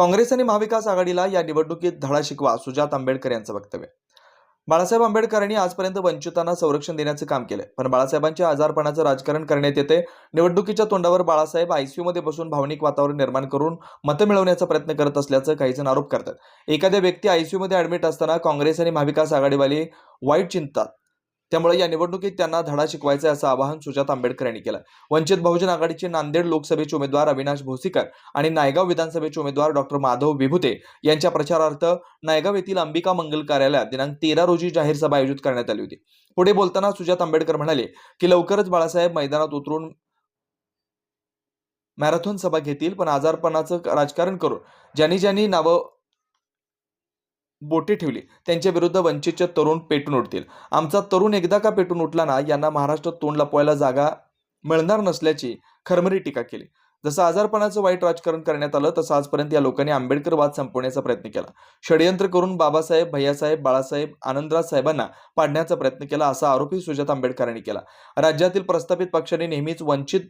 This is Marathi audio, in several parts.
काँग्रेस आणि महाविकास आघाडीला या निवडणुकीत धडा शिकवा सुजात आंबेडकर यांचं वक्तव्य. बाळासाहेब आंबेडकरांनी आजपर्यंत वंचितांना संरक्षण देण्याचं काम केलं. पण बाळासाहेबांच्या आजारपणाचं राजकारण करण्यात येते निवडणुकीच्या तोंडावर बाळासाहेब आयसीयूमध्ये बसून भावनिक वातावरण निर्माण करून मतं मिळवण्याचा प्रयत्न करत असल्याचं काही जण आरोप करतात. एखाद्या व्यक्ती आयसीयूमध्ये ऍडमिट असताना काँग्रेस आणि महाविकास आघाडीवाले वाईट चिंतात त्यामुळे या निवडणुकीत त्यांना धडा शिकवायचा आहे असं आवाहन सुजात आंबेडकर यांनी केलं. वंचित बहुजन आघाडीचे नांदेड लोकसभेचे उमेदवार अविनाश भोसीकर आणि नायगाव विधानसभेचे उमेदवार डॉक्टर माधव विभुते यांच्या प्रचारार्थ नायगाव येथील अंबिका मंगल कार्यालयात दिनांक तेरा रोजी जाहीर सभा आयोजित करण्यात आली होती. पुढे बोलताना सुजात आंबेडकर म्हणाले की लवकरच बाळासाहेब मैदानात उतरून मॅरेथॉन सभा घेतील पण आजारपणाचं राजकारण करून ज्यांनी ज्यांनी नावं बोटे ठेवली. त्यांच्या विरुद्ध वंचितचे तरुण पेटून उठतील. आमचा तरुण एकदा का पेटून उठला ना यांना महाराष्ट्रात तोंड लपवायला जागा मिळणार नसल्याची खरमरी टीका केली. जसं आजारपणाचं वाईट राजकारण करण्यात आलं तसं आजपर्यंत या लोकांनी आंबेडकर वाद संपवण्याचा प्रयत्न केला. षडयंत्र करून बाबासाहेब भैयासाहेब बाळासाहेब आनंदराज साहेबांना पाडण्याचा प्रयत्न केला असा आरोपही सुजात आंबेडकरांनी केला. राज्यातील प्रस्थापित पक्षाने नेहमीच वंचित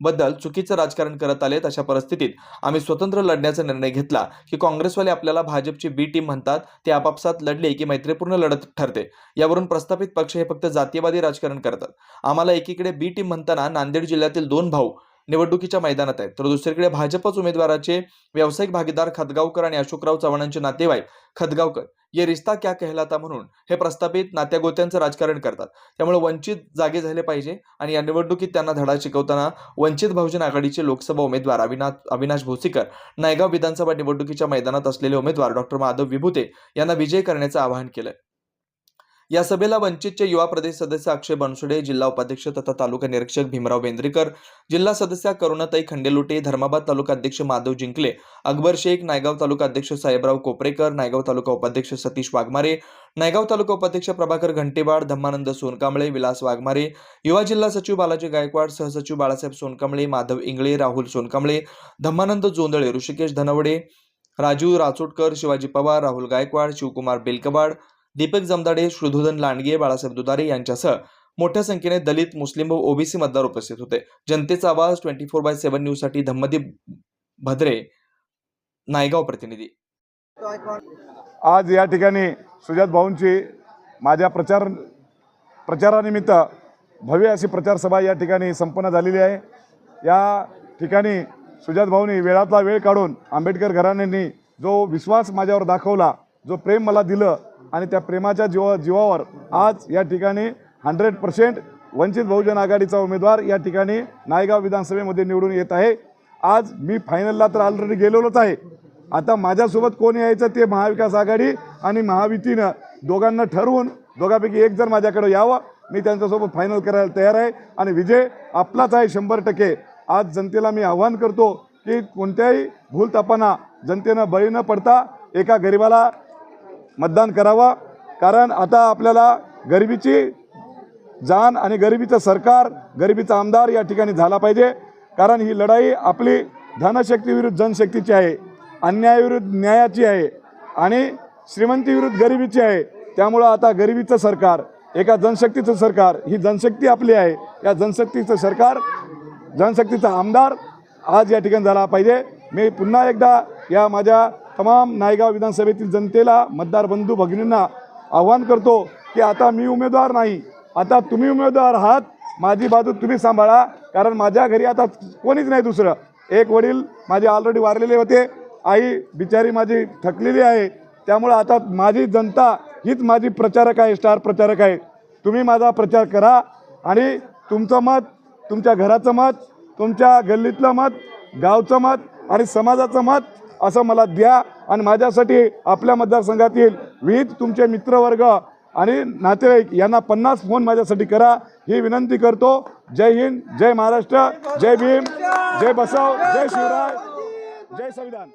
बद्दल चुकीचं राजकारण करत आलेत अशा परिस्थितीत आम्ही स्वतंत्र लढण्याचा निर्णय घेतला की काँग्रेसवाले आपल्याला भाजपची बी टीम म्हणतात ते आपापसात लढले की मैत्रीपूर्ण लढत ठरते. यावरून प्रस्थापित पक्ष हे फक्त जातीयवादी राजकारण करतात. आम्हाला एकीकडे बी टीम म्हणताना नांदेड जिल्ह्यातील दोन भाऊ निवडणुकीच्या मैदानात आहेत तर दुसरीकडे भाजपच उमेदवाराचे व्यावसायिक भागीदार खदगावकर आणि अशोकराव चव्हाणांचे नातेवाईक खदगावकर. ये रिश्ता क्या कहलाता म्हणून हे प्रस्थापित नात्यागोत्यांचं राजकारण करतात. त्यामुळे वंचित जागे झाले पाहिजे आणि या निवडणुकीत त्यांना धडा शिकवताना वंचित बहुजन आघाडीचे लोकसभा उमेदवार अविनाश अविनाश भोसीकर नायगाव विधानसभा निवडणुकीच्या मैदानात असलेले उमेदवार डॉक्टर माधव विभुते यांना विजय करण्याचं आवाहन केलं या सभेला वंचितचे युवा प्रदेश सदस्य अक्षय बनसोडे जिल्हा उपाध्यक्ष तथा तालुका निरीक्षक भीमराव बेंद्रेकर जिल्हा सदस्य करुणाताई खंडेलुटे धर्माबाद तालुका अध्यक्ष माधव जिंकले अकबर शेख नायगाव तालुका अध्यक्ष साहेबराव कोपरेकर नायगाव तालुका उपाध्यक्ष सतीश वाघमारे नायगाव तालुका उपाध्यक्ष प्रभाकर घंटेवाड धम्मानंद सोनकांबळे विलास वाघमारे युवा जिल्हा सचिव बालाजी गायकवाड सहसचिव बाळासाहेब सोनकांबळे माधव इंगळे राहुल सोनकांबळे धम्मानंद जोंदळे ऋषिकेश धनवडे राजू राचोटकर शिवाजी पवार राहुल गायकवाड शिवकुमार बेलकवाड दीपक जमदाडे शुद्धोधन लांडगे बाळासाहेब दुधारे यांच्यासह मोठ्या संख्येने दलित मुस्लिम व ओबीसी मतदार उपस्थित होते. जनतेचा आवाज ट्वेंटी फोर बाय सेव्हन न्यूजसाठी धम्मदीप भद्रे नायगाव प्रतिनिधी. आज या ठिकाणी सुजात भाऊंची माझ्या प्रचार प्रचारानिमित्त भव्य अशी प्रचार सभा या ठिकाणी संपन्न झालेली आहे. या ठिकाणी सुजात भाऊनी वेळातला वेळ काढून आंबेडकर घराण्यांनी जो विश्वास माझ्यावर दाखवला जो प्रेम मला दिलं आणि त्या प्रेमाच्या जीवा जीवावर आज या ठिकाणी हंड्रेड पर्सेंट वंचित बहुजन आघाडीचा उमेदवार या ठिकाणी नायगाव विधानसभेमध्ये निवडून येत आहे. आज मी फायनलला तर ऑलरेडी गेलेलोच आहे. आता माझ्यासोबत कोण यायचं ते महाविकास आघाडी आणि महायुतीनं दोघांना ठरवून दोघांपैकी एक जर माझ्याकडे यावं. मी त्यांच्यासोबत फायनल करायला तयार आहे. आणि विजय आपलाच आहे शंभर टक्के. आज जनतेला मी आव्हान करतो की कोणत्याही भूलतापांना जनतेनं बळी न पडता एका गरिबाला मतदान करावं. कारण आता आपल्याला गरिबीची जाण आणि गरिबीचं सरकार गरिबीचा आमदार या ठिकाणी झाला पाहिजे. कारण ही लढाई आपली धनशक्ती विरुद्ध जनशक्तीची आहे अन्यायाविरुद्ध न्यायाची आहे आणि श्रीमंती विरुद्ध गरिबीची आहे. त्यामुळं आता गरिबीचं सरकार एका जनशक्तीचं सरकार ही जनशक्ती आपली आहे. या जनशक्तीचं सरकार जनशक्तीचा आमदार आज या ठिकाणी झाला पाहिजे. मी पुन्हा एकदा या माझ्या तमाम नायगाव विधानसभेतील जनतेला मतदार बंधू भगिनींना आव्हान करतो की आता मी उमेदवार नाही आता तुम्ही उमेदवार आहात माझी बाजू तुम्ही सांभाळा कारण माझ्या घरी आता कोणीच नाही दुसरं. एक वडील माझे ऑलरेडी वारलेले होते आई बिचारी माझी थकलेली आहे त्यामुळं आता माझी जनता हीच माझी प्रचारक आहे स्टार प्रचारक आहे. तुम्ही माझा प्रचार करा आणि तुमचं मत तुमच्या घराचं मत तुमच्या गल्लीतलं मत गावचं मत आणि समाजाचं मत असं मला द्या आणि माझ्यासाठी आपल्या मतदारसंघातील विविध तुमचे मित्रवर्ग आणि नातेवाईक यांना पन्नास फोन माझ्यासाठी करा. ही विनंती करतो. जय हिंद जय महाराष्ट्र जय भीम जय बसव जय शिवराय जय संविधान.